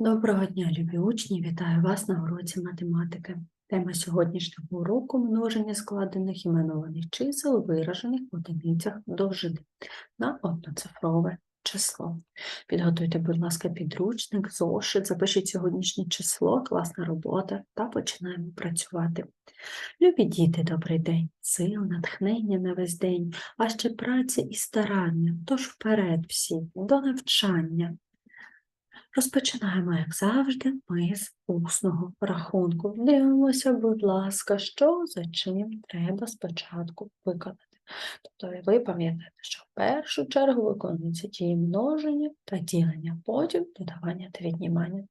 Доброго дня, любі учні! Вітаю вас на уроці математики. Тема сьогоднішнього уроку множення складених іменованих чисел, виражених в одиницях довжини на одноцифрове число. Підготуйте, будь ласка, підручник, зошит, запишіть сьогоднішнє число, класна робота та починаємо працювати. Любі діти, добрий день, сил, натхнення на весь день, а ще праця і старання, тож вперед всі, до навчання. Розпочинаємо, як завжди, ми з усного рахунку. Дивимося, будь ласка, що за чим треба спочатку виконати. Тобто ви пам'ятаєте, що в першу чергу виконуються ті множення та ділення, потім додавання та віднімання.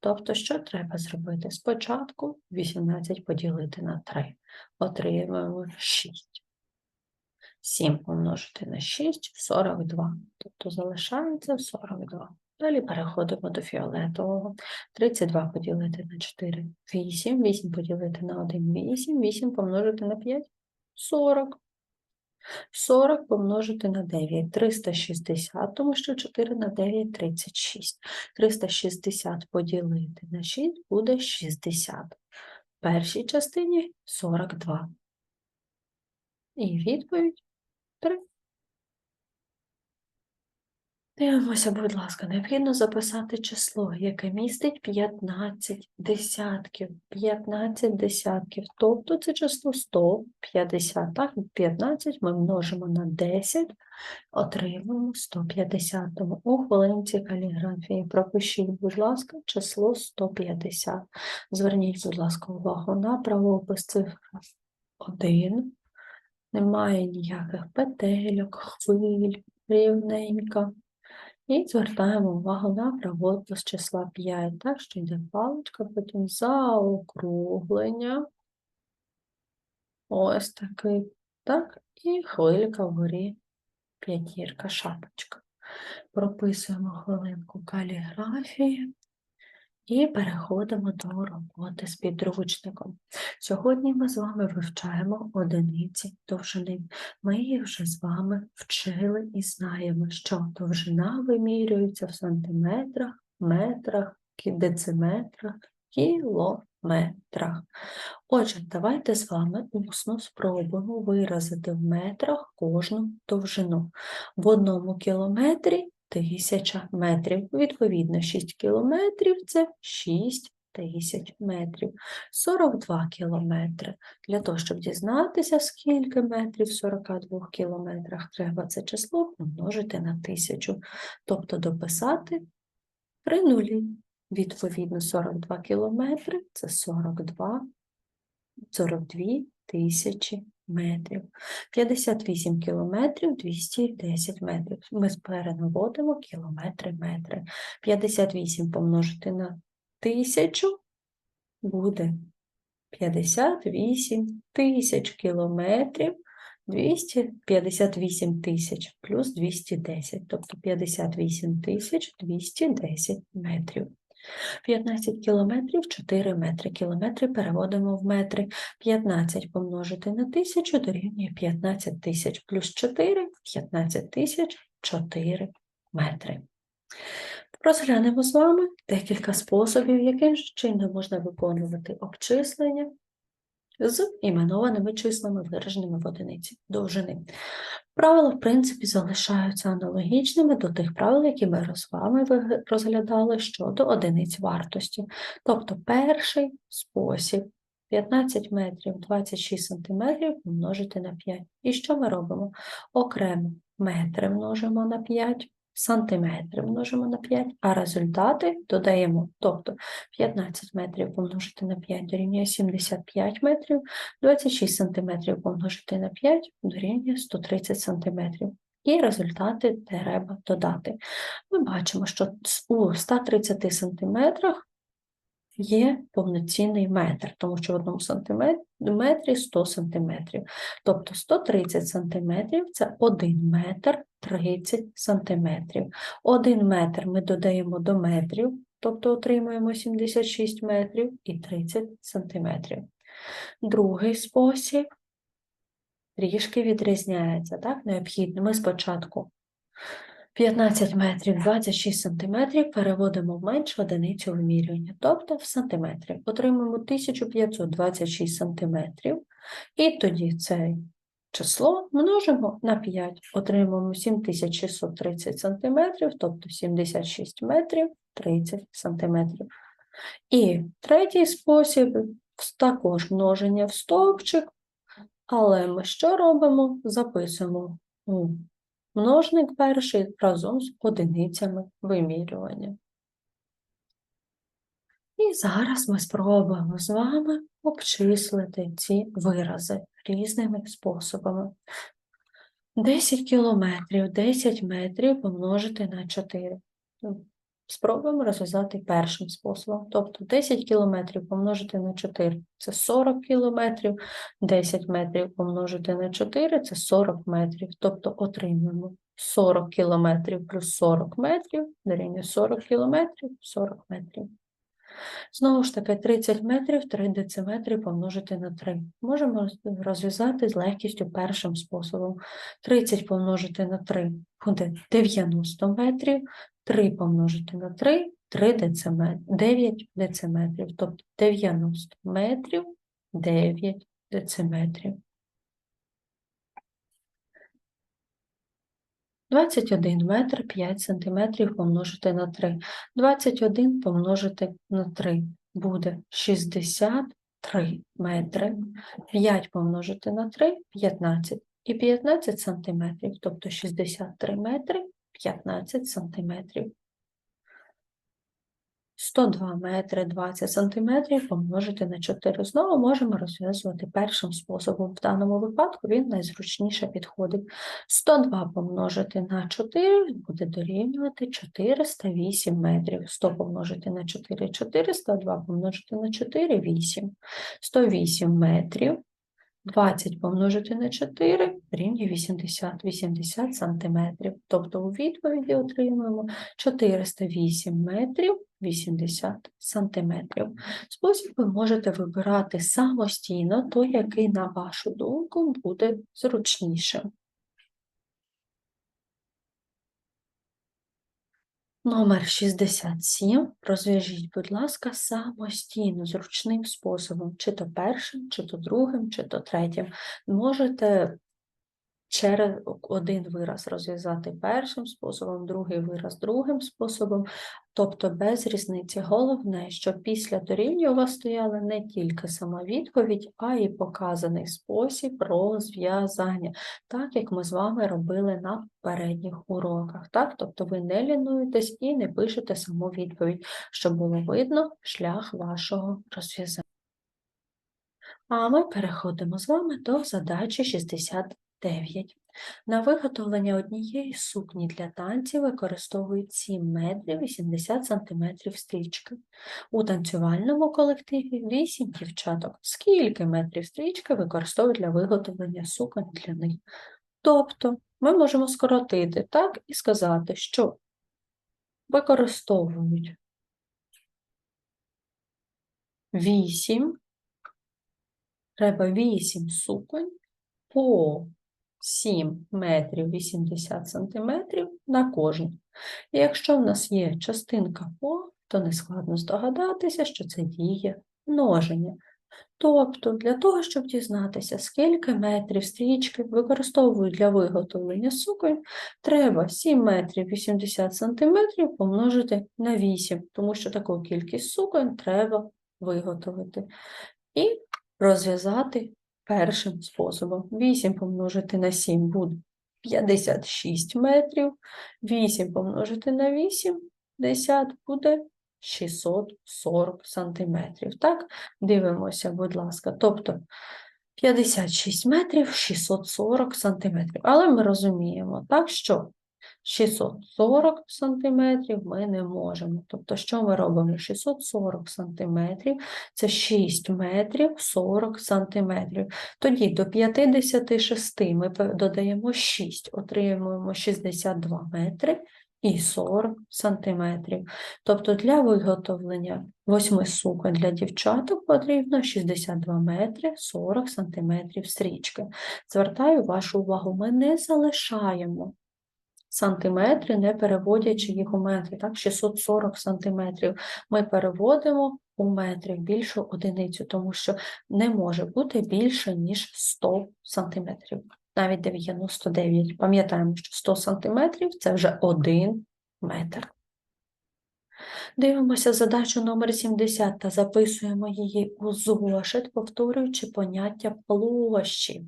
Тобто, що треба зробити? Спочатку 18 поділити на 3. Отримуємо 6. 7 помножити на 6 42. Тобто залишається 42. Далі переходимо до фіолетового. 32 поділити на 4 8, 8 поділити на 1 8, 8 помножити на 5 40. 40 помножити на 9 360, тому що 4 на 9 36. 360 поділити на 6 буде 60. В першій частині 42. І відповідь 3. Дивимося, будь ласка, необхідно записати число, яке містить 15 десятків. 15 десятків. Тобто це число 150. Так, 15 ми множимо на 10, отримуємо 150. Тому у хвилинці каліграфії пропишіть, будь ласка, число 150. Зверніть, будь ласка, увагу на правопис цифра 1. Немає ніяких петельок, хвиль, рівненько. І звертаємо увагу на правопис числа 5. Так, що йде паличка, потім заокруглення. Ось такий. Так, і хвилька вгорі п'ятірка, шапочка. Прописуємо хвилинку каліграфії. І переходимо до роботи з підручником. Сьогодні ми з вами вивчаємо одиниці довжини. Ми їх вже з вами вчили і знаємо, що довжина вимірюється в сантиметрах, метрах, дециметрах, кілометрах. Отже, давайте з вами усно спробуємо виразити в метрах кожну довжину. В одному кілометрі тисяча метрів. Відповідно, 6 кілометрів це 6 тисяч метрів. 42 кілометри. Для того, щоб дізнатися, скільки метрів в 42 кілометрах, треба це число помножити на тисячу. Тобто дописати при нулі. Відповідно, 42 кілометри це 42, 42 тисячі метрів. 58 кілометрів 210 метрів. Ми перенаводимо кілометри метри. 58 помножити на 1000 буде 58 тисяч кілометрів. 258 тисяч плюс 210, тобто 58 тисяч 210 метрів. 15 кілометрів 4 метри. Кілометри переводимо в метри. 15 помножити на 1000 дорівнює 15 тисяч плюс 4 15 тисяч 4 метри. Розглянемо з вами декілька способів, яким чином можна виконувати обчислення з іменованими числами, вираженими в одиниці довжини. Правила, в принципі, залишаються аналогічними до тих правил, які ми з вами розглядали щодо одиниць вартості. Тобто перший спосіб 15 метрів 26 сантиметрів помножити на 5. І що ми робимо? Окремо метри множимо на 5, сантиметри множимо на 5, а результати додаємо. Тобто 15 метрів помножити на 5 дорівнює 75 метрів, 26 сантиметрів помножити на 5 дорівнює 130 сантиметрів. І результати треба додати. Ми бачимо, що у 130 сантиметрах є повноцінний метр, тому що в одному сантиметрі 100 сантиметрів. Тобто 130 сантиметрів – це 1 метр 30 сантиметрів. 1 метр ми додаємо до метрів, тобто отримуємо 76 метрів і 30 сантиметрів. Другий спосіб трішки відрізняється. Так? Необхідно ми спочатку 15 метрів 26 сантиметрів переводимо в меншу одиницю вимірювання, тобто в сантиметрі. Отримуємо 1526 сантиметрів, і тоді це число множимо на 5. Отримуємо 7630 сантиметрів, тобто 76 метрів 30 сантиметрів. І третій спосіб – також множення в стовпчик, але ми що робимо? Записуємо множник перший разом з одиницями вимірювання. І зараз ми спробуємо з вами обчислити ці вирази різними способами. 10 кілометрів, 10 метрів помножити на 4. Спробуємо розв'язати першим способом. Тобто 10 кілометрів помножити на 4 – це 40 кілометрів, 10 метрів помножити на 4 – це 40 метрів. Тобто отримуємо 40 кілометрів плюс 40 метрів дорівнює 40 кілометрів 40 метрів. Знову ж таки, 30 метрів 3 дециметри помножити на 3. Можемо розв'язати з легкістю першим способом. 30 помножити на 3 буде 90 метрів, 3 помножити на 3 3 дециметри, 9 дециметрів, тобто 90 метрів 9 дециметрів. 21 метр 5 сантиметрів помножити на 3. 21 помножити на 3 буде 63 метри. 5 помножити на 3 – 15. І 15 сантиметрів, тобто 63 метри 15 сантиметрів. 102 метри 20 сантиметрів помножити на 4. Знову можемо розв'язувати першим способом. В даному випадку він найзручніше підходить. 102 помножити на 4 буде дорівнювати 408 метрів. 100 помножити на 4 – 400, 2 помножити на 4 – 8. 108 метрів 20 помножити на 4 рівні 80, 80 сантиметрів. Тобто у відповіді отримуємо 408 метрів 80 сантиметрів. Спосіб ви можете вибирати самостійно той, який, на вашу думку, буде зручнішим. Номер 67. Розв'яжіть, будь ласка, самостійно, зручним способом, чи то першим, чи то другим, чи то третім. Можете через один вираз розв'язати першим способом, другий вираз другим способом, тобто без різниці. Головне, щоб після дорівнює у вас стояла не тільки сама відповідь, а й показаний спосіб розв'язання, так як ми з вами робили на попередніх уроках. Так? Тобто ви не лінуєтесь і не пишете саму відповідь, щоб було видно шлях вашого розв'язання. А ми переходимо з вами до задачі 60. 9. На виготовлення однієї сукні для танців використовують 7 метрів 80 сантиметрів стрічки. У танцювальному колективі 8 дівчаток. Скільки метрів стрічки використовують для виготовлення суконь для них? Тобто ми можемо скоротити так і сказати, що використовують 8, треба 8 суконь по 7 метрів 80 сантиметрів на кожен. І якщо в нас є частинка по, то не складно здогадатися, що це діє множення. Тобто, для того, щоб дізнатися, скільки метрів стрічки використовують для виготовлення суконь, треба 7 метрів 80 сантиметрів помножити на 8, тому що таку кількість суконь треба виготовити. І розв'язати першим способом. 8 помножити на 7 буде 56 метрів. 8 помножити на 8, 10 буде 640 сантиметрів. Так, дивимося, будь ласка. Тобто 56 метрів 640 сантиметрів. Але ми розуміємо, так, що 640 сантиметрів ми не можемо. Тобто, що ми робимо? 640 сантиметрів – це 6 метрів 40 сантиметрів. Тоді до 56 ми додаємо 6, отримуємо 62 метри і 40 сантиметрів. Тобто для виготовлення 8 суконь для дівчаток потрібно 62 метри 40 сантиметрів стрічки. Звертаю вашу увагу, ми не залишаємо сантиметри, не переводячи їх у метри. Так, 640 сантиметрів ми переводимо у метри більшу одиницю, тому що не може бути більше, ніж 100 сантиметрів, навіть 99. Пам'ятаємо, що 100 сантиметрів – це вже 1 метр. Дивимося задачу номер 70 та записуємо її у зошит, повторюючи поняття площі.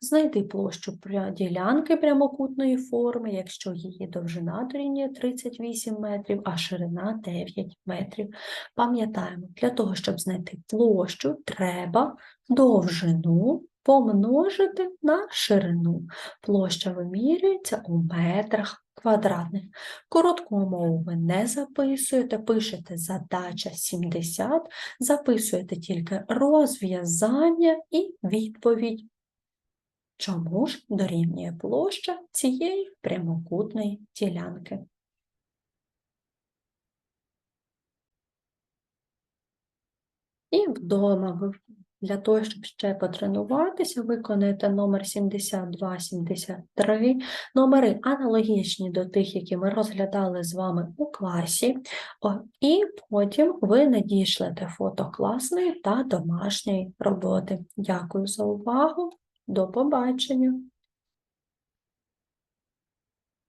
Знайди площу ділянки прямокутної форми, якщо її довжина дорівнює 38 метрів, а ширина 9 метрів. Пам'ятаємо, для того, щоб знайти площу, треба довжину помножити на ширину. Площа вимірюється у метрах квадратних. Коротку мову ви не записуєте, пишете задача 70, записуєте тільки розв'язання і відповідь. Чому ж дорівнює площа цієї прямокутної ділянки? І вдома ви для того, щоб ще потренуватися, виконайте номер 72-73, номери аналогічні до тих, які ми розглядали з вами у класі, і потім ви надішлете фото класної та домашньої роботи. Дякую за увагу, до побачення!